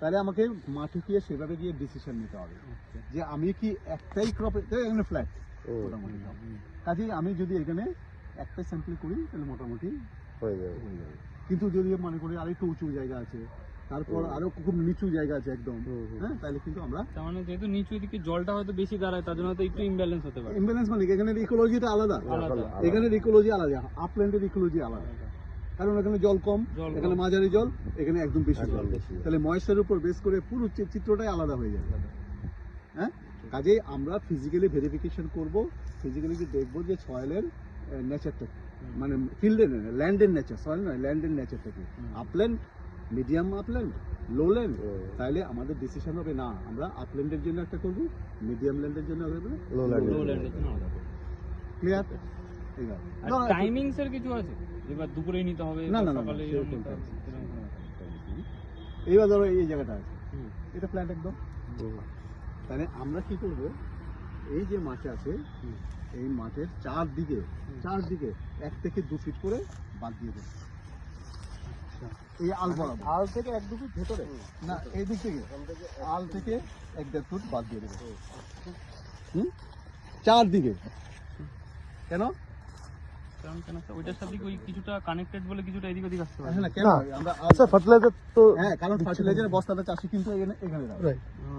তাহলে আমাকে মাঠে গিয়ে সেভাবে গিয়ে ডিসিশন নিতে হবে। যে আমি কি একটাই ক্রপে এখানে ফ্ল্যাট মোটামুটি। কাজেই আমি যদি এখানে একটাই স্যাম্পল করি তাহলে মোটামুটি হয়ে যাবে। হয়ে যাবে। কিন্তু যদি মনে করি আরেকটু উঁচু জায়গা আছে তারপর আরও খুব নিচু জায়গা আছে একদম। হ্যাঁ তাহলে কিন্তু আমরা তার মানে যেহেতু নিচু দিকে জলটা হয়তো বেশি দাঁড়ায় তার জন্য হয়তো একটু ইমব্যালেন্স হতে পারে। ইমব্যালেন্স মানে কি? এখানে ইকোলজিটা আলাদা। আলাদা। এখানে ইকোলজি আলাদা আপল্যান্ডের ইকোলজি আলাদা। কারণ এখানে জল কম এখানে মাঝারি জল এখানে একদম বেশি জল। তাহলে ময়েশ্চারের উপর বেস করে পুরো চিত্রটাই আলাদা হয়ে যাবে। হ্যাঁ? কাজেই আমরা ফিজিক্যালি ভেরিফিকেশন করব ফিজিক্যালি যে দেখব যে সয়েলের নেচারটা মানে ফিল্ডের ল্যান্ডের নেচার সয়েল নয় ল্যান্ডের নেচারটা কি। আপল্যান্ড মিডিয়াম আপল্যান্ড লোল্যান্ড হুম। তাহলে আমাদের ডিসিশন হবে না আমরা আপল্যান্ডের জন্য একটা করব মিডিয়াম ল্যান্ডের জন্য হবে লো ল্যান্ডের জন্য আলাদা ক্লিয়ার এবার আর টাইমিংস এর কিছু আছে? এবার দুপুরেই নিতে হবে না, না, সকালে। এইবার ধরো এই জায়গাটা আছে। হুম। এটা ফ্ল্যাট একদম? তাহলে আমরা কি করব? এই যে মাঠ আছে এই মাঠের চারদিকে চারদিকে এক থেকে দু ফিট করে বাদ দিয়ে দেবো। এই আল বরাবর। আল থেকে এক দু ফিট ভেতরে? না এই দিক থেকে। আল থেকে এক দেড় ফুট বাদ দিয়ে দেবো। হুম? চারদিকে। কেন? কারণ কেন ওইটার সাথে কি ওই কিছুটা কানেক্টেড বলে কিছুটা এদিক ওদিক আসতে পারে। না কেন? আমরা আচ্ছা ফার্টিলাইজার তো হ্যাঁ কারণ ফার্টিলাইজারের বস্তাটা চাষি কিন্তু এখানে এখানে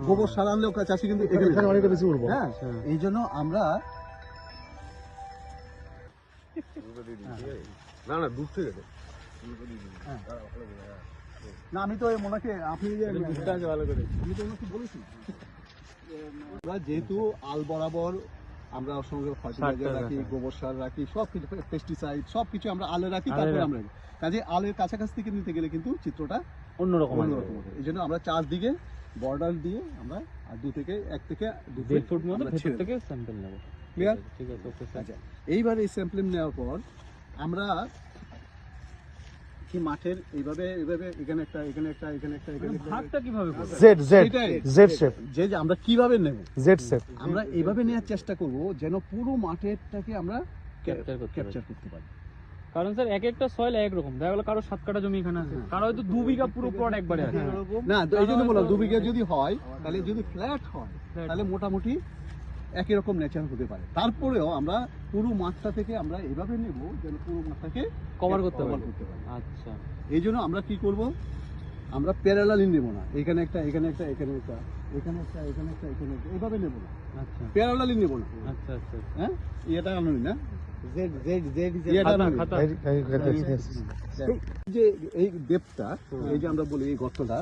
গোবর সার আনলেও চাষি কিন্তু এখানে এখানে অনেকটা বেশি উঠবো হ্যাঁ এই জন্য আমরা না না দূর থেকে না আমি তো মোনাকে আপনি যে ভালো করে। আমি তো ওনাকে বলেছি। আমরা যেহেতু আল বরাবর আমরা ওর সঙ্গে ফার্টিলাইজার রাখি গোবর সার রাখি সব কিছু পেস্টিসাইড সব কিছু আমরা আলে রাখি তারপরে আমরা। কাজে আলের কাছাকাছি থেকে নিতে গেলে কিন্তু চিত্রটা অন্যরকম অন্যরকম হবে। এই জন্য আমরা চারদিকে বর্ডার দিয়ে আমরা আর দু থেকে এক থেকে দু দেড় ফুট মতো ভেতর থেকে স্যাম্পল নেব। ক্লিয়ার ঠিক আছে ওকে স্যার আচ্ছা। এইবার এই স্যাম্পেল নেওয়ার পর আমরা কি মাঠের? এইভাবে এইভাবে এখানে একটা এখানে একটা এখানে একটা এখানে ভাগটা কীভাবে করবে? জেড জেড জেড শেপ যে যে আমরা কীভাবে নেব? জেড শেপ আমরা এইভাবে নেওয়ার চেষ্টা করব যেন পুরো মাঠেরটাকে আমরা Capture করতে পারি। ক্যাপচার করতে পারি। কারণ স্যার এক একটা সয়েল এক রকম দেখা গেল কারও সাত কাটা জমি এখানে আছে। কারও হয়তো দু বিঘা পুরো প্লট একবারে আছে। না তো এই জন্য বললাম দু বিঘা যদি হয় তাহলে যদি ফ্ল্যাট হয় তাহলে মোটামুটি একই রকম নেচার হতে পারে তারপরেও আমরা পুরো মাছটা থেকে আমরা এইভাবে নেব যেন পুরো মাঠটাকে কভার করতে পারি করতে পারি আচ্ছা এই জন্য আমরা কি করব আমরা প্যারালালি নেব না এখানে একটা এখানে একটা এখানে একটা এখানে একটা এখানে একটা এখানে একটা এইভাবে নেব না আচ্ছা প্যারালালি নেব না আচ্ছা আচ্ছা হ্যাঁ এটা আনুনি না জেড জেড জেড যে এই ডেপটা এই যে আমরা বলি এই গর্তটা